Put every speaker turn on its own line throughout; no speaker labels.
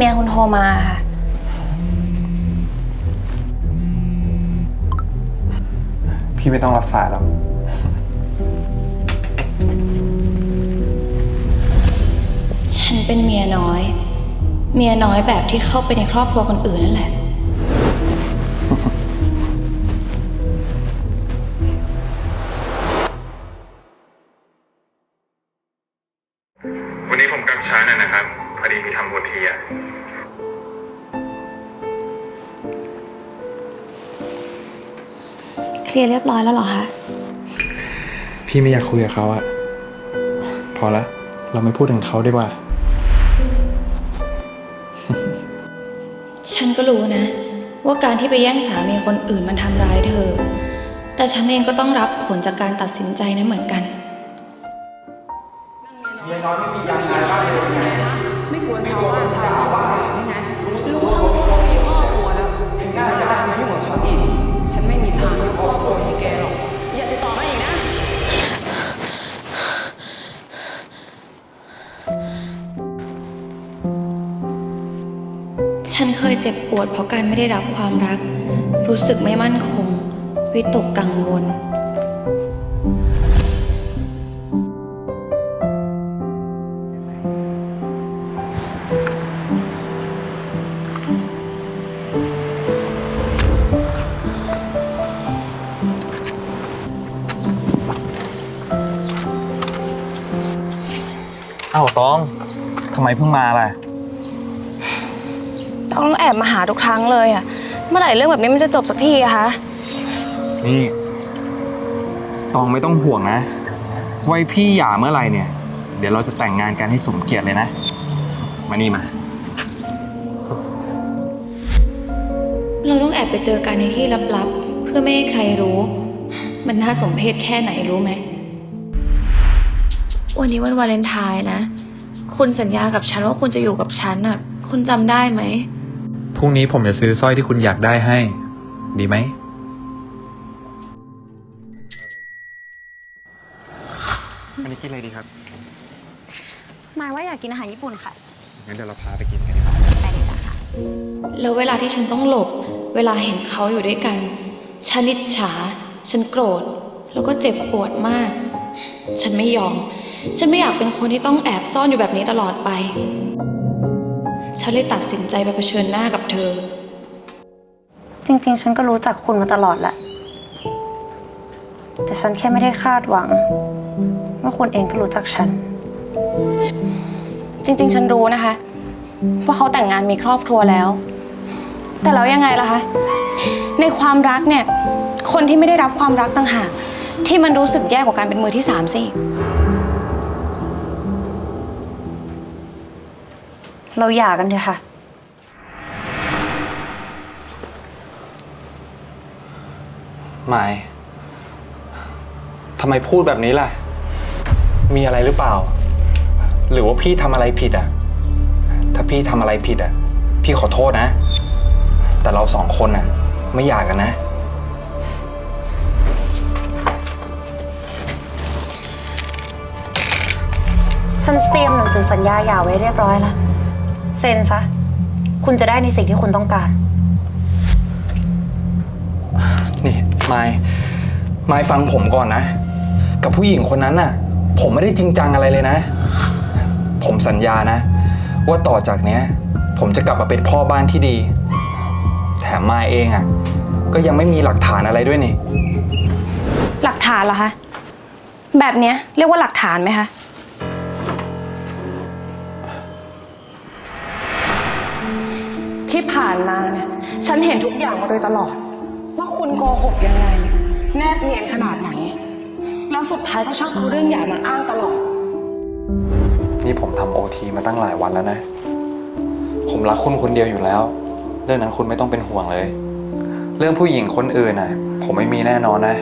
เมียคุณโทรมาค่ะ
พี่ไม่ต้องรับสายหรอก
ฉันเป็นเมียน้อย เมียน้อยแบบที่เข้าไปในครอบครัวคนอื่นนั่นแหละ
วันนี้ผมกลับช้าหน่อยนะครับพอ ดีมีทำโอทีอะ
เคลียร์เรียบร้อยแล้วเหรอคะ
พี่ไม่อยากคุยกับเขาอะพอละ เราไม่พูดถึงเขาดีกว่า
ฉันก็รู้นะ ว่าการที่ไปแย่งสามีคนอื่นมันทำร้ายเธอ แต่ฉันเองก็ต้องรับผลจากการตัดสินใจนั้นเหมือนกัน
ไม่
ฉันเคยเจ็บปวดเพราะการไม่ได้รับความรัก รู้สึกไม่มั่นคง วิตกกังวล
เอ้าตอง ทำไมเพิ่งมาล่ะ
ต้องแอบมาหาทุกครั้งเลยอะเมื่อไหร่เรื่องแบบนี้มันจะจบสักทีอะคะ
นี่ตองไม่ต้องห่วงนะไว้พี่หย่าเมื่อไหร่เนี่ย เดี๋ยวเราจะแต่งงานกันให้สมเกียรติเลยนะ มานี่มา
เราต้องแอบไปเจอกันในที่ลับๆ เพื่อไม่ให้ใครรู้ มันน่าสมเพชแค่ไหนรู้ไหม
วันนี้วันวาเลนไทน์นะ คุณสัญญากับฉันว่าคุณจะอยู่กับฉันอะ คุณจำได้ไหม
พรุ่งนี้ผมจะซื้อสร้อยที่คุณอยากได้ให้ ดีไหมวันนี้กินอะไรดีครับ
หมายว่าอยากกินอาหารญี่ปุ่นค่ะ
งั้นเดี๋ยวเราพาไปกินกันดีกว่า
ไปเลยจ้ะค่ะ
แล้วเวลาที่ฉันต้องหลบ เวลาเห็นเขาอยู่ด้วยกัน ฉันอิจฉา ฉันโกรธ แล้วก็เจ็บปวดมาก ฉันไม่ยอม ฉันไม่อยากเป็นคนที่ต้องแอบซ่อนอยู่แบบนี้ตลอดไป ฉันเลยตัดสินใจไปเผชิญหน้ากับเธอ
จริงๆ ฉันก็รู้จักคุณมาตลอดแหละ แต่ฉันแค่ไม่ได้คาดหวัง ว่าคุณเองก็รู้จักฉัน
จริง ๆ ฉันรู้นะคะ ว่าเขาแต่งงานมีครอบครัวแล้ว แต่แล้วยังไงล่ะคะ ในความรักเนี่ย คนที่ไม่ได้รับความรักต่างหาก ที่มันรู้สึกแย่กว่าการเป็นมือที่สามสิ
เราหย่ากันเถอะค่ะ
หมายทำไมพูดแบบนี้ล่ะ มีอะไรหรือเปล่า หรือว่าพี่ทำอะไรผิดอะ ถ้าพี่ทำอะไรผิดอะ พี่ขอโทษนะ แต่เราสองคนอะ ไม่อยากกันนะ
ฉันเตรียมหนังสือสัญญาหย่าไว้เรียบร้อยแล้ว เซ็นซะ คุณจะได้ในสิ่งที่คุณต้องการ
นี่ไม้ไม้ฟังผมก่อนนะ กับผู้หญิงคนนั้นน่ะ ผมไม่ได้จริงจังอะไรเลยนะ ผมสัญญานะ ว่าต่อจากเนี้ย ผมจะกลับมาเป็นพ่อบ้านที่ดี แถมไม้เองอะ ก็ยังไม่มีหลักฐานอะไรด้วยนี่
หลักฐานเหรอคะ แบบเนี้ยเรียกว่าหลักฐานไหมคะ
ที่ผ่านมาเนี่ย ฉันเห็นทุกอย่างมาโดยตลอด ว่าคุณโกหกยังไง แนบเนียนขนาดไหน แล้วสุดท้ายก็ชอบเอาเรื่องหย่ามาอ้างตลอด
นี่ผมทำโอทีมาตั้งหลายวันแล้วนะ ผมรักคุณคนเดียวอยู่แล้ว เรื่องนั้นคุณไม่ต้องเป็นห่วงเลย เรื่องผู้หญิงคนอื่นน่ะ ผมไม่มีแน่นอนนะ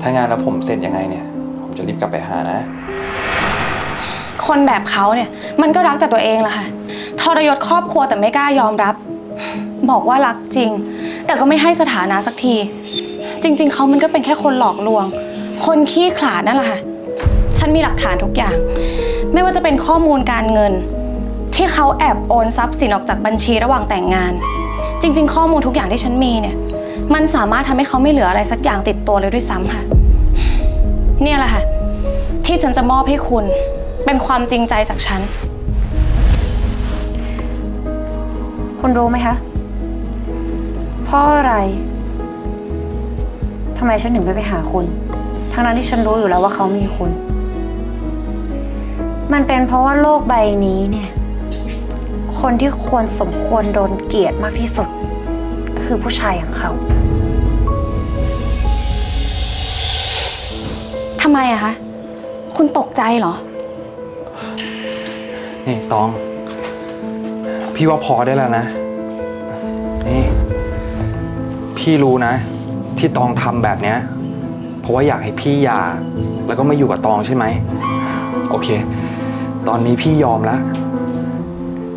ถ้างานแล้วผมเสร็จยังไงเนี่ย ผมจะรีบกลับไปหานะ
คนแบบเขาเนี่ย มันก็รักแต่ตัวเองแหละค่ะ ทรยศครอบครัวแต่ไม่กล้ายอมรับ บอกว่ารักจริง แต่ก็ไม่ให้สถานะสักที จริง ๆเขามันก็เป็นแค่คนหลอกลวง คนขี้ขลาดนั่นแหละค่ะฉันมีหลักฐานทุกอย่าง ไม่ว่าจะเป็นข้อมูลการเงิน ที่เขาแอบโอนทรัพย์สินออกจากบัญชีระหว่างแต่งงาน จริง ๆ ข้อมูลทุกอย่างที่ฉันมีเนี่ย มันสามารถทำให้เขาไม่เหลืออะไรสักอย่างติดตัวเลยด้วยซ้ำค่ะ เนี่ยแหละค่ะ ที่ฉันจะมอบให้คุณ เป็นความจริงใจจากฉัน
คุณรู้ไหมคะเพราะอะไรทำไมฉันถึงไม่ไปหาคุณ ทั้งนั้นที่ฉันรู้อยู่แล้วว่าเขามีคุณ มันเป็นเพราะว่าโลกใบนี้เนี่ย คนที่ควรสมควรโดนเกลียดมากที่สุด ก็คือผู้ชายอย่างเขา
ทำไมอะคะ คุณตกใจเหรอ
นี่ตอง พี่ว่าพอได้แล้วนะ นี่ พี่รู้นะ ที่ตองทำแบบเนี้ย เพราะว่าอยากให้พี่หย่าแล้วก็ไม่อยู่กับตองใช่ไหม โอเค ตอนนี้พี่ยอมแล้ว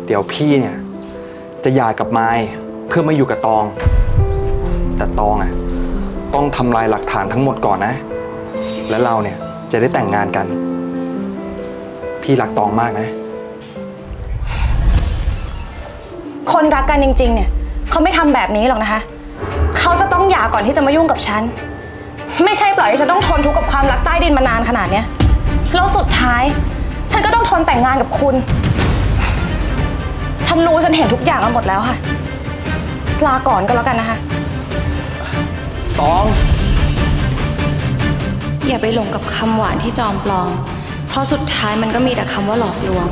เดี๋ยวพี่เนี่ย จะหย่ากับไม้เพื่อมาอยู่กับตอง แต่ตองอะต้องทำลายหลักฐานทั้งหมดก่อนนะ แล้วเราเนี่ยจะได้แต่งงานกัน พี่รักตองมากนะ
คนรักกันจริง ๆ เนี่ยเขาไม่ทำแบบนี้หรอกนะคะ เขาจะต้องหย่าก่อนที่จะมายุ่งกับฉัน ไม่ใช่ปล่อยให้ฉันต้องทนทุกข์กับความรักใต้ดินมานานขนาดเนี้ยแล้วสุดท้าย ฉันก็ต้องทนแต่งงานกับคุณ ฉันรู้ฉันเห็นทุกอย่างมาหมดแล้วค่ะ ลาก่อนก็แล้วกันนะคะ
ตอง
อย่าไปหลงกับคำหวานที่จอมปลอม เพราะสุดท้ายมันก็มีแต่คำว่าหลอกลวง